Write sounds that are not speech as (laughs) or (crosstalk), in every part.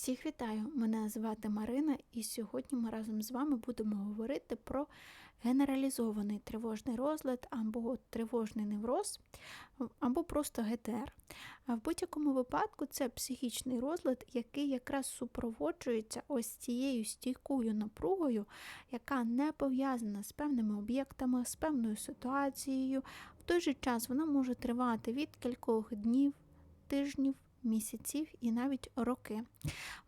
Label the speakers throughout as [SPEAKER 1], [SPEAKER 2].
[SPEAKER 1] Всіх вітаю! Мене звати Марина, і сьогодні ми разом з вами будемо говорити про генералізований тривожний розлад або тривожний невроз, або просто ГТР. А в будь-якому випадку це психічний розлад, який якраз супроводжується ось цією стійкою напругою, яка не пов'язана з певними об'єктами, з певною ситуацією. В той же час вона може тривати від кількох днів, тижнів місяців і навіть роки.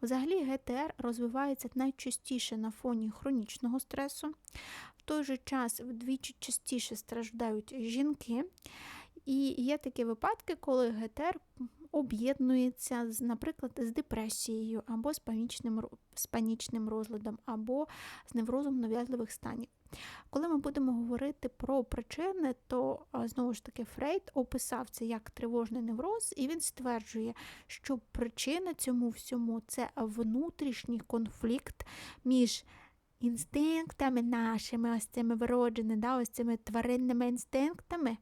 [SPEAKER 1] Взагалі, ГТР розвивається найчастіше на фоні хронічного стресу, в той же час вдвічі частіше страждають жінки. І є такі випадки, коли ГТР об'єднується, наприклад, з депресією, або з панічним, з панічним розладом, або з неврозом нав'язливих станів. Коли ми будемо говорити про причини, то знову ж таки Фрейд описав це як тривожний невроз, і він стверджує, що причина цьому всьому це внутрішній конфлікт між інстинктами нашими, ось цими вродженими, да, ось цими тваринними інстинктами,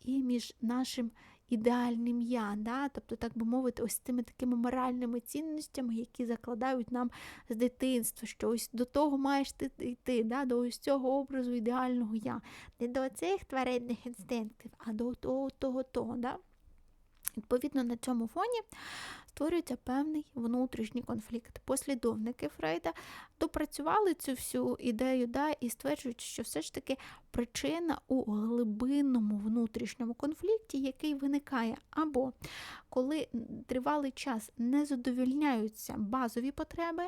[SPEAKER 1] і між нашим ідеальним я, да? тобто, так би мовити, ось цими такими моральними цінностями, які закладають нам з дитинства, що ось до того маєш ти йти, да? до ось цього образу ідеального я. Не до цих тваринних інстинктів, а до того, того, того. Да? Відповідно, на цьому фоні створюється певний внутрішній конфлікт. Послідовники Фрейда допрацювали цю всю ідею да, і стверджують, що все ж таки причина у глибинному внутрішньому конфлікті, який виникає, або коли тривалий час не задовільняються базові потреби,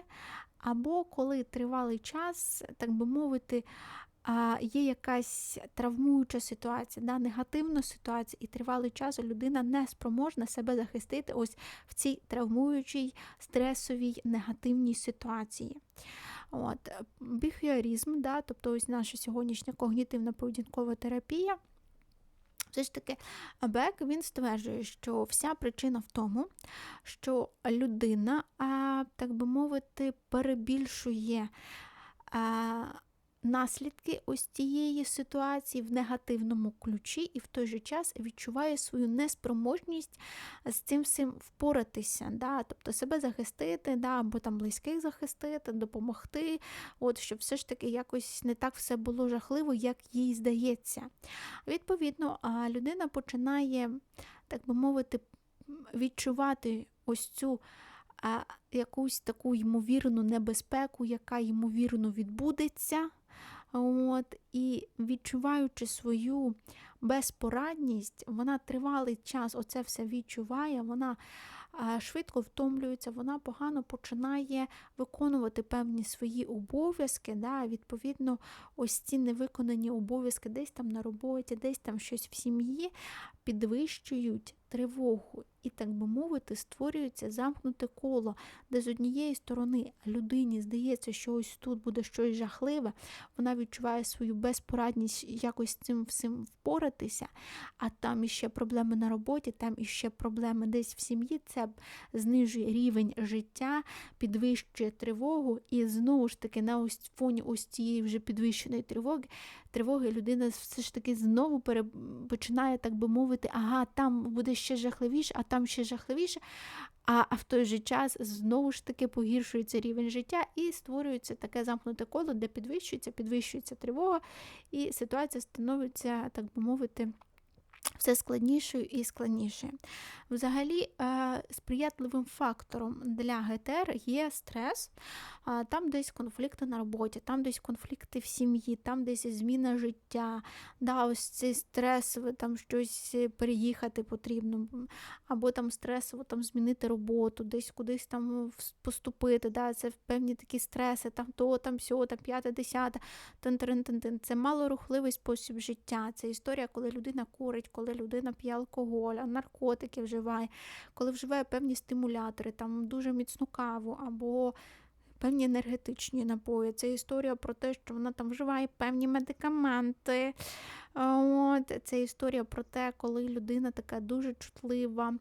[SPEAKER 1] або коли тривалий час, так би мовити, є якась травмуюча ситуація, да, негативна ситуація, і тривалий час людина не спроможна себе захистити ось в цій травмуючій, стресовій, негативній ситуації. От, Біхіорізм, да, тобто ось наша сьогоднішня когнітивна поведінкова терапія. Все ж таки, Бек він стверджує, що вся причина в тому, що людина, так би мовити, перебільшує наслідки ось цієї ситуації в негативному ключі, і в той же час відчуває свою неспроможність з цим всім впоратися, да? тобто себе захистити, да? або там близьких захистити, допомогти, от, щоб все ж таки якось не так все було жахливо, як їй здається. Відповідно, людина починає, так би мовити, відчувати ось цю. Якусь таку ймовірну небезпеку, яка ймовірно відбудеться, От, І відчуваючи свою безпорадність, вона тривалий час оце все відчуває, вона швидко втомлюється, вона погано починає виконувати певні свої обов'язки. Да, Відповідно, ось ці невиконані обов'язки десь там на роботі, десь там щось в сім'ї підвищують тривогу. І, так би мовити, створюється замкнуте коло, де з однієї сторони людині здається, що ось тут буде щось жахливе, вона відчуває свою безпорадність якось цим всім впоратися, а там іще проблеми на роботі, там іще проблеми десь в сім'ї, це знижує рівень життя, підвищує тривогу, і знову ж таки на ось фоні ось цієї вже підвищеної тривоги тривоги людина все ж таки знову починає, так би мовити, ага, там буде ще жахливіше, а там ще жахливіше. А, в той же час знову ж таки погіршується рівень життя і створюється таке замкнуте коло, де підвищується, підвищується тривога, і ситуація становиться, так би мовити, все складнішою і складнішою. Взагалі, е, сприятливим фактором для ГТР є стрес, там десь конфлікти на роботі, там десь конфлікти в сім'ї, там десь зміна життя, да, ось цей стресовий, там щось переїхати потрібно, або там стресово там змінити роботу, десь кудись там поступити. Да, Це певні такі стреси, там то, там сьо, там п'яте, десяте, тин-тин-тин-тин. Це малорухливий спосіб життя. Це історія, коли людина курить, коли людина п'є алкоголь, наркотики вживає, коли вживає певні стимулятори, там дуже міцну каву або певні енергетичні напої. Це історія про те, що вона там вживає певні медикаменти. От, Це історія про те, коли людина така дуже чутлива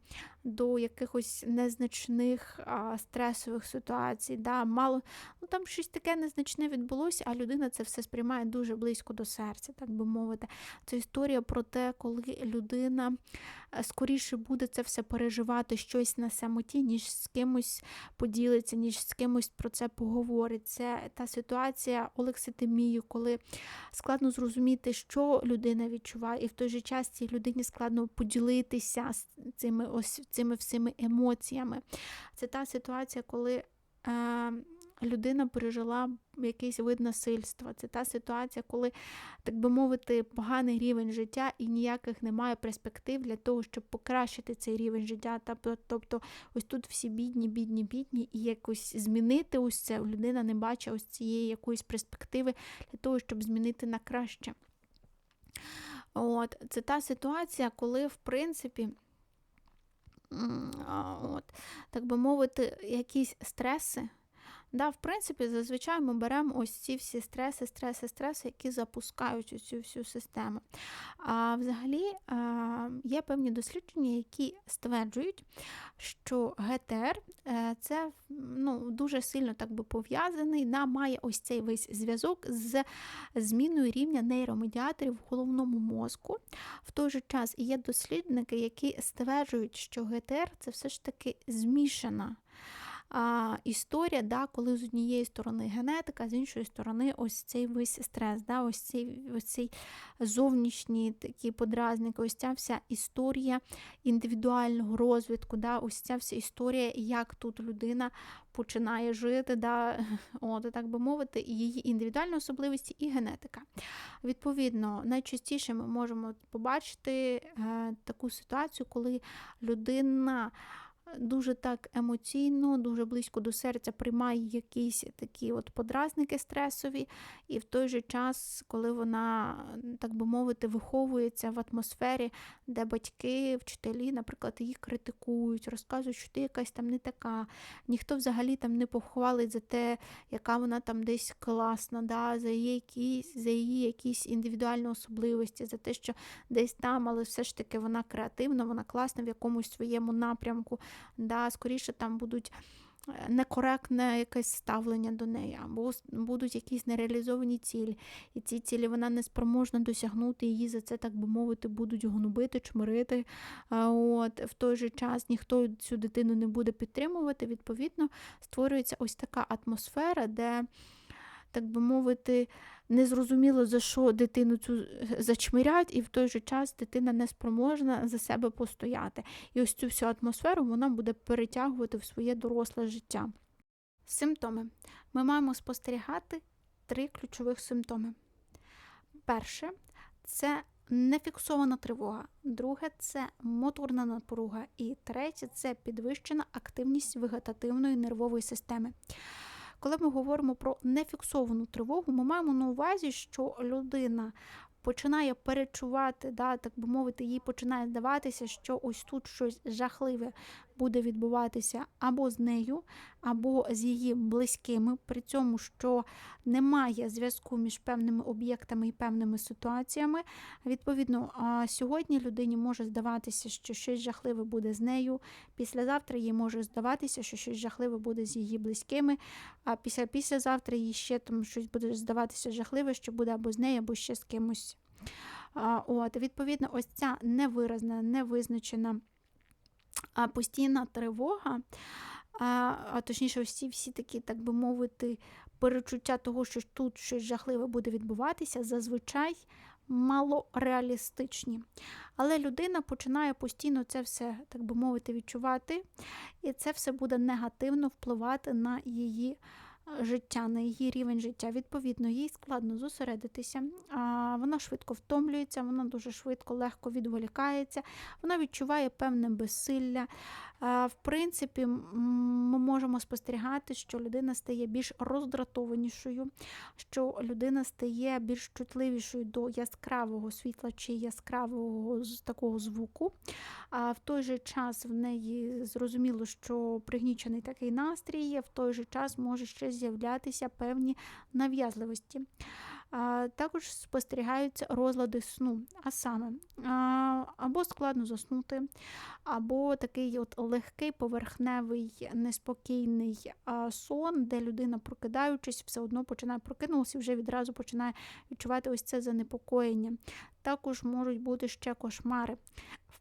[SPEAKER 1] до якихось незначних а, стресових ситуацій. Да, мало, ну Там щось таке незначне відбулося, а людина це все сприймає дуже близько до серця, так би мовити. Це історія про те, коли людина е, скоріше буде це все переживати щось на самоті, ніж з кимось поділиться, ніж з кимось про це поговорить. Це та ситуація олекситимії, коли складно зрозуміти, що людина відчуває, і в той же час цій людині складно поділитися з цими ось цими всіми емоціями. Це та ситуація, коли. Е, людина пережила якийсь вид насильства. Це та ситуація, коли, так би мовити, поганий рівень життя і ніяких немає перспектив для того, щоб покращити цей рівень життя. Тобто, ось тут всі бідні, бідні, бідні, і якось змінити ось це людина не бачить ось цієї якоїсь перспективи для того, щоб змінити на краще. От, Це та ситуація, коли, в принципі, от, так би мовити, якісь стреси. Да, В принципі, зазвичай ми беремо ось ці всі стреси, стреси, стреси, які запускають цю всю систему. А взагалі є певні дослідження, які стверджують, що ГТР е, це ну, дуже сильно так би пов'язаний, да, має ось цей весь зв'язок з зміною рівня нейромедіаторів в головному мозку. В той же час є дослідники, які стверджують, що ГТР це все ж таки змішана а, історія, да, коли з однієї сторони генетика, з іншої сторони, ось цей весь стрес, да, ось цей ось цей зовнішній такі подразники, ось ця вся історія індивідуального розвитку, да, ось ця вся історія, як тут людина починає жити, да, (laughs) от, так би мовити, її індивідуальні особливості і генетика. Відповідно, найчастіше ми можемо побачити е, таку ситуацію, коли людина дуже так емоційно, дуже близько до серця приймає якісь такі от подразники стресові, і в той же час, коли вона, так би мовити, виховується в атмосфері, де батьки, вчителі, наприклад, її критикують, розказують, що ти якась там не така, ніхто взагалі там не похвалить за те, яка вона там десь класна, да, за її якісь, за її якісь індивідуальні особливості, за те, що десь там, але все ж таки вона креативна, вона класна в якомусь своєму напрямку да, скоріше там будуть е, некоректне якесь ставлення до неї, або будуть якісь нереалізовані цілі. І ці цілі вона не спроможна досягнути, її за це, так би мовити, будуть гнобити, чмирити. От, В той же час ніхто цю дитину не буде підтримувати. Відповідно, створюється ось така атмосфера, де, так би мовити, незрозуміло за що дитину цю зачмирять, і в той же час дитина не спроможна за себе постояти. І ось цю всю атмосферу вона буде перетягувати в своє доросле життя. Симптоми. Ми маємо спостерігати три ключових симптоми. Перше це нефіксована тривога, друге це моторна напруга, і третє це підвищена активність вегетативної нервової системи. Коли ми говоримо про нефіксовану тривогу, ми маємо на увазі, що людина починає перечувати, да, так би мовити, їй починає здаватися, що ось тут щось жахливе буде відбуватися або з нею, або з її близькими, при цьому, що немає зв'язку між певними об'єктами і певними ситуаціями. Відповідно, сьогодні людині може здаватися, що щось жахливе буде з нею. Післязавтра їй може здаватися, що щось жахливе буде з її близькими, а після післязавтра їй ще там щось буде здаватися жахливе, що буде або з нею, або ще з кимось. От, Відповідно, ось ця невиразна, невизначена постійна тривога, а точніше, всі, всі такі, так би мовити, перечуття того, що тут щось жахливе буде відбуватися, зазвичай малореалістичні. Але людина починає постійно це все, так би мовити, відчувати, і це все буде негативно впливати на її життя, на її рівень життя. Відповідно, їй складно зосередитися, вона швидко втомлюється, вона дуже швидко, легко відволікається, вона відчуває певне безсилля. В принципі, ми можемо спостерігати, що людина стає більш роздратованішою, що людина стає більш чутливішою до яскравого світла чи яскравого такого звуку. А в той же час в неї зрозуміло, що пригнічений такий настрій, в той же час може ще з'являтися певні нав'язливості. Також спостерігаються розлади сну, а саме або складно заснути, або такий от легкий поверхневий, неспокійний сон, де людина, прокидаючись, все одно починає прокинулася вже відразу починає відчувати ось це занепокоєння. Також можуть бути ще кошмари.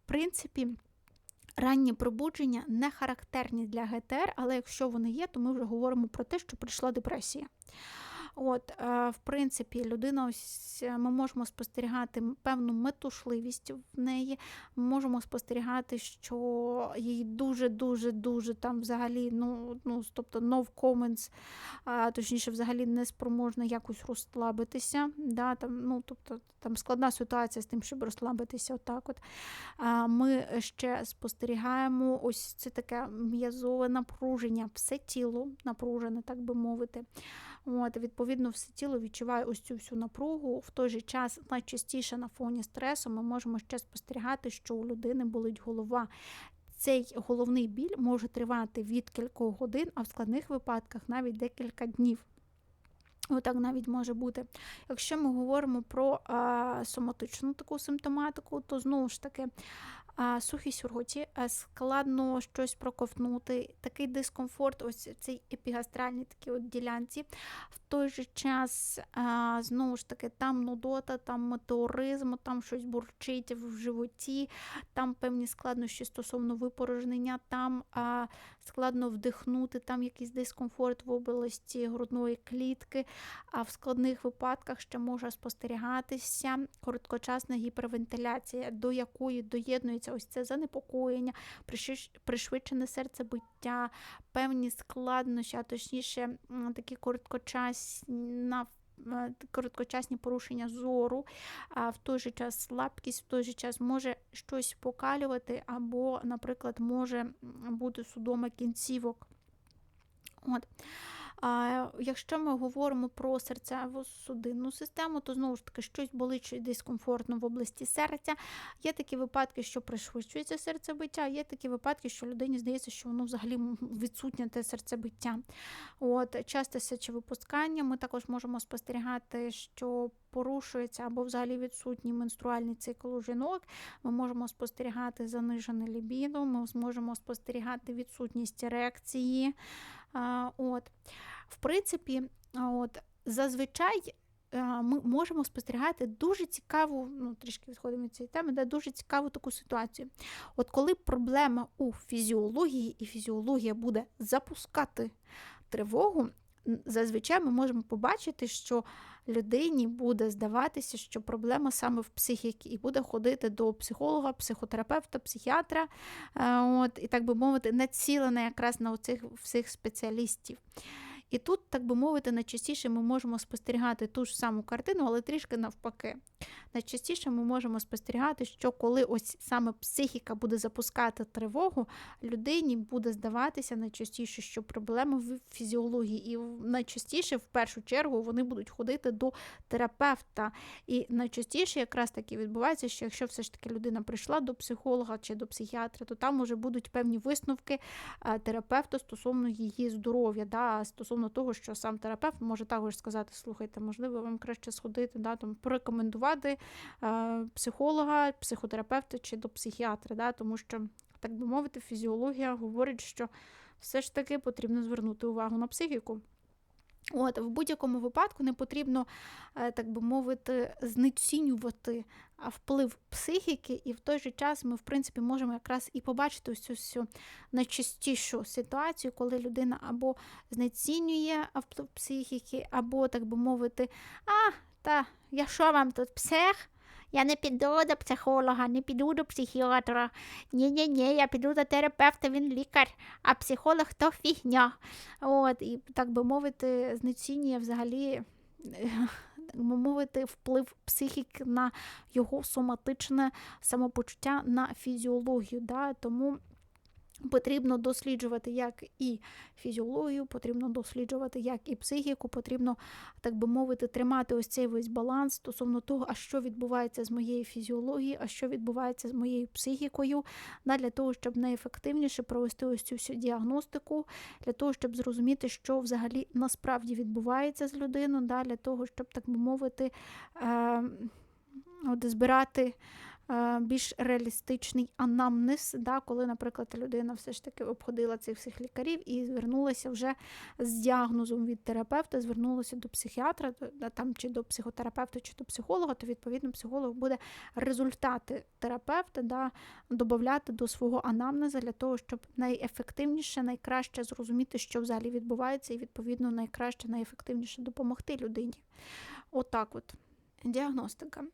[SPEAKER 1] Принципі, ранні пробудження не характерні для ГТР, але якщо вони є, то ми вже говоримо про те, що прийшла депресія. От, е, В принципі, людина, ось е, ми можемо спостерігати певну метушливість в неї. Ми можемо спостерігати, що їй дуже-дуже дуже там взагалі, ну, ну тобто no comments, точніше, взагалі не спроможна якось розслабитися. Да, там, ну, тобто, там складна ситуація з тим, щоб розслабитися. отак от. Ми ще спостерігаємо ось це таке м'язове напруження, все тіло напружене, так би мовити. От, Відповідно, все тіло відчуває ось цю всю напругу. В той же час, найчастіше на фоні стресу, ми можемо ще спостерігати, що у людини болить голова. Цей головний біль може тривати від кількох годин, а в складних випадках навіть декілька днів. Отак навіть може бути. Якщо ми говоримо про а, соматичну таку симптоматику, то знову ж таки сухість у роті, складно щось проковтнути, такий дискомфорт, ось цей епігастральній такій от ділянці. В той же час, знову ж таки, там нудота, там метеоризм, там щось бурчить в животі, там певні складнощі стосовно випорожнення, там складно вдихнути, там якийсь дискомфорт в області грудної клітки, а в складних випадках ще може спостерігатися короткочасна гіпервентиляція, до якої доєднується ось це занепокоєння, пришвидшене серцебиття, певні складнощі, а точніше такі короткочасні Короткочасні порушення зору, а в той же час слабкість, в той же час може щось покалювати, або, наприклад, може бути судома кінцівок. От. А Якщо ми говоримо про серцево-судинну систему, то знову ж таки щось болить дискомфортно в області серця. Є такі випадки, що пришвидшується серцебиття, є такі випадки, що людині здається, що воно взагалі відсутнє те серцебиття. От, Часте сечовипускання, ми також можемо спостерігати, що порушується або взагалі відсутній менструальний цикл у жінок, ми можемо спостерігати занижене лібідо, ми зможемо спостерігати відсутність ерекції. От. В принципі, от, зазвичай ми можемо спостерігати дуже цікаву, ну трішки відходимо від цієї теми, да, дуже цікаву таку ситуацію. От коли проблема у фізіології, і фізіологія буде запускати тривогу, зазвичай ми можемо побачити, що людині буде здаватися, що проблема саме в психіці, і буде ходити до психолога, психотерапевта, психіатра, е, от, і так би мовити, націлена якраз на оцих всіх спеціалістів. І тут, так би мовити, найчастіше ми можемо спостерігати ту ж саму картину, але трішки навпаки. Найчастіше ми можемо спостерігати, що коли ось саме психіка буде запускати тривогу, людині буде здаватися найчастіше, що проблема в фізіології. І найчастіше, в першу чергу, вони будуть ходити до терапевта. І найчастіше якраз таки відбувається, що якщо все ж таки людина прийшла до психолога чи до психіатра, то там вже будуть певні висновки е, терапевта стосовно її здоров'я. да, стосовно того, що сам терапевт може також сказати: слухайте, можливо, вам краще сходити, да, там, порекомендувати е, психолога, психотерапевта чи до психіатра, да, тому що, так би мовити, фізіологія говорить, що все ж таки потрібно звернути увагу на психіку. От, В будь-якому випадку не потрібно, е, так би мовити, знецінювати вплив психіки, і в той же час ми, в принципі, можемо якраз і побачити ось цю найчастішу ситуацію, коли людина або знецінює вплив психіки, або, так би мовити, а, та я що вам тут псих? Я не піду до психолога, не піду до психіатра. Ні-ні, ні я піду до терапевта, він лікар, а психолог то фігня. От, І, так би мовити, знецінює взагалі. Мовити, вплив психіки на його соматичне самопочуття на фізіологію. Да? Тому Потрібно досліджувати як і фізіологію, потрібно досліджувати як і психіку, потрібно, так би мовити, тримати ось цей весь баланс стосовно того, а що відбувається з моєю фізіологією, а що відбувається з моєю психікою, для того, щоб найефективніше провести ось цю всю діагностику, для того, щоб зрозуміти, що взагалі насправді відбувається з людиною, для того, щоб, так би мовити, е, от, збирати. Е, більш реалістичний анамнез, да, коли, наприклад, людина все ж таки обходила цих всіх лікарів і звернулася вже з діагнозом від терапевта, звернулася до психіатра, там чи до психотерапевта, чи до психолога, то відповідно психолог буде результати терапевта да, додати до свого анамнеза для того, щоб найефективніше, найкраще зрозуміти, що взагалі відбувається, і відповідно найкраще, найефективніше допомогти людині. Отак от, от. Діагностика.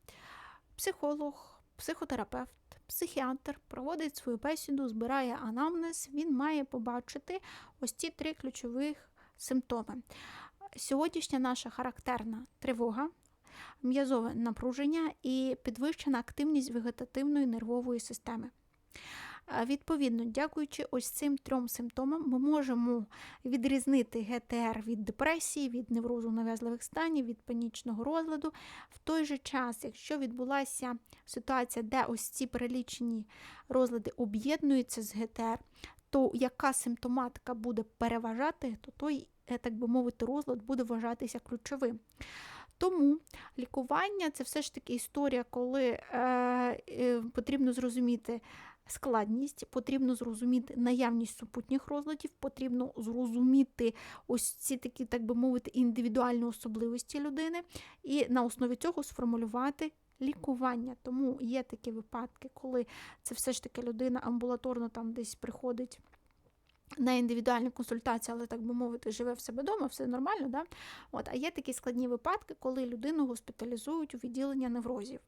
[SPEAKER 1] Психолог психотерапевт, психіатр проводить свою бесіду, збирає анамнез, він має побачити ось ці три ключових симптоми. Сьогоднішня наша характерна тривога, м'язове напруження і підвищена активність вегетативної нервової системи. Відповідно, дякуючи ось цим трьом симптомам, ми можемо відрізнити ГТР від депресії, від неврозу нав'язливих станів, від панічного розладу. В той же час, якщо відбулася ситуація, де ось ці перелічені розлади об'єднуються з ГТР, то яка симптоматика буде переважати, то той, так би мовити, розлад буде вважатися ключовим. Тому лікування це все ж таки історія, коли е, е, потрібно зрозуміти складність, потрібно зрозуміти наявність супутніх розладів, потрібно зрозуміти ось ці такі, так би мовити, індивідуальні особливості людини, і на основі цього сформулювати. Лікування, тому є такі випадки, коли це все ж таки людина амбулаторно там десь приходить на індивідуальні консультації, але, так би мовити, живе в себе вдома, все нормально. Да? От, А є такі складні випадки, коли людину госпіталізують у відділення неврозів.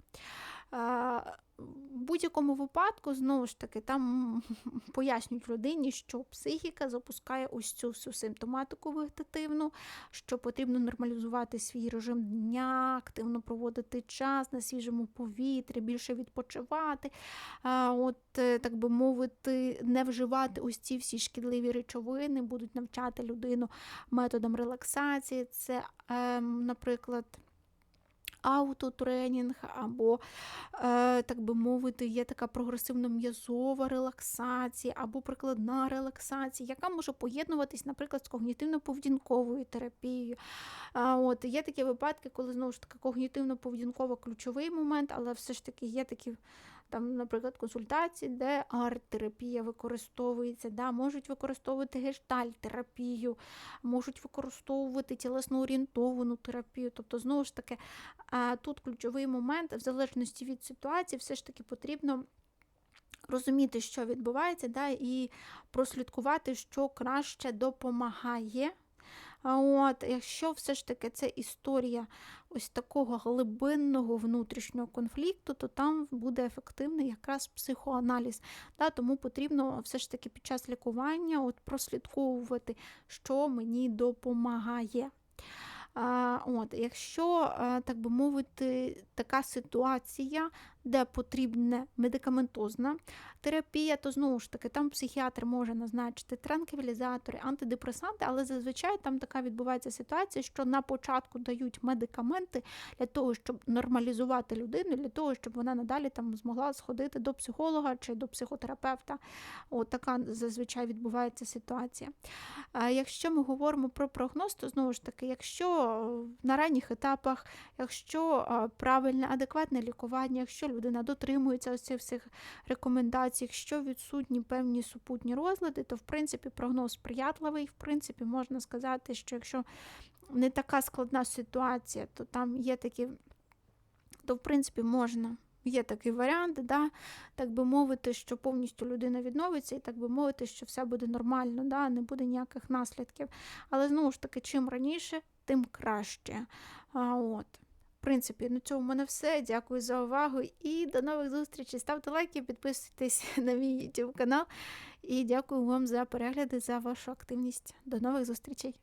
[SPEAKER 1] В будь-якому випадку, знову ж таки, там (laughs) пояснюють людині, що психіка запускає ось цю всю симптоматику вегетативну, що потрібно нормалізувати свій режим дня, активно проводити час на свіжому повітрі, більше відпочивати, от, е, так би мовити, не вживати ось ці всі шкідливі речовини, будуть навчати людину методам релаксації. Це, ем, наприклад, аутотренінг, або, е, так би мовити, є така прогресивно-м'язова релаксація, або прикладна релаксація, яка може поєднуватись, наприклад, з когнітивно-поведінковою терапією. От, Є такі випадки, коли знову ж таки когнітивно-поведінково ключовий момент, але все ж таки є такі там, наприклад, консультації, де арт-терапія використовується, да, можуть використовувати гештальт-терапію, можуть використовувати тілесно орієнтовану терапію. Тобто, знову ж таки, тут ключовий момент, в залежності від ситуації, все ж таки потрібно. Розуміти, що відбувається, да, і прослідкувати, що краще допомагає От, Якщо все ж таки це історія ось такого глибинного внутрішнього конфлікту, то там буде ефективний якраз психоаналіз. Да, Тому потрібно все ж таки під час лікування от прослідковувати, що мені допомагає. А, от, Якщо, так би мовити, така ситуація, де потрібна медикаментозна терапія, то знову ж таки там психіатр може назначити транквілізатори, антидепресанти, але зазвичай там така відбувається ситуація, що на початку дають медикаменти для того, щоб нормалізувати людину, для того, щоб вона надалі там змогла сходити до психолога чи до психотерапевта. От така зазвичай відбувається ситуація. Якщо ми говоримо про прогноз, то знову ж таки, якщо на ранніх етапах, якщо правильне, адекватне лікування, якщо людина дотримується ось цих всіх рекомендацій, якщо відсутні певні супутні розлади, то в принципі прогноз сприятливий. В принципі, можна сказати, що якщо не така складна ситуація, то там є такі, то в принципі можна. Є такий варіант, да, так би мовити, що повністю людина відновиться, і так би мовити, що все буде нормально, да, не буде ніяких наслідків. Але знову ж таки, чим раніше, тим краще. А, от принципі, на цьому в мене все. Дякую за увагу і до нових зустрічей. Ставте лайки, підписуйтесь на мій YouTube канал. І дякую вам за перегляди, за вашу активність. До нових зустрічей!